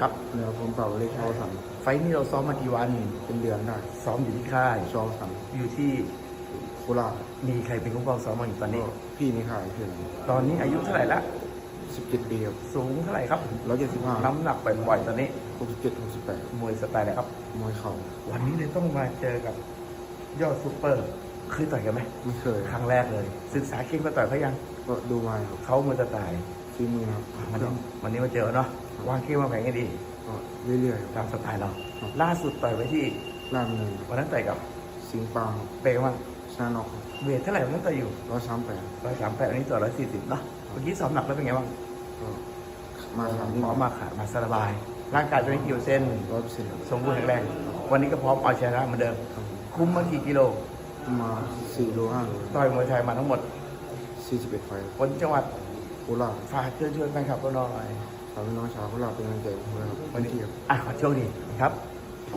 ครับเหนือผมเป่าเล็กเท่าสันไฟท์นี้เราซ้อมมากี่วันเป็นเดือนได้ซ้อมอยู่ที่ค่ายชองสันอยู่ที่โคราชมีใครเป็นผู้กองซ้อมมาอยู่ตอนนี้ก็พี่นี่ขายเพื่อนตอนนี้อายุเท่าไหร่ละสิบเจ็ดปีครับสูงเท่าไหร่ครับร้อยเจ็ดสิบห้าน้ำหนักปล่อยๆตอนนี้หกสิบเจ็ดหกสิบแปดมวยสไตล์อะไรครับมวยเข่าวันนี้เลยต้องมาเจอกับยอดซูเปอร์เคยต่อยกันไหมไม่เคยครั้งแรกเลย ศึกษาเก่งมาต่อยเขายังก็ดูมาครับเขามาจะตาย ฝีมือครับวันนี้วันนี้มาเจอเนาะวางเกมวางแผนให้ดีก็เรื่อยๆครับตามสไตล์เรา ล่าสุดต่อยไว้ที่ล่ามเนินวันนั้นต่อยกับสิงห์ปางครับเปย์ว่างชนะนอกเวทเท่าไหร่วันนั้นต่อยอยู่ร้อยสามแปดร้อยสามแปดอันนี้ต่อร้อยสี่สิบเนาะเมื่อกี้สอบหนักแล้วเป็นไงบ้างก็มาทำพร้อมมาขาดมาสบาย ร่างกายตัวนี้กี่เปอร์เส้นร้อยเปอร์เซ็นต์สมบูรณ์แข็งแรง วันนี้ก็พร้อมเอาชนะเหมือนเดิม คุ้มมากี่กิโลมาสี่โลห้าโลต่อยมวยไทยมาทั้งหมดสี่สิบเอ็ดไฟคนจังหวัด โคราชฝากเชิญชวนแฟนคลับเราหน่อย ฝากพี่น้องชาวโคราชเป็นกำลังใจให้ผมด้วยครับวันนี้ที่ครับ อะขอโชคดีครับ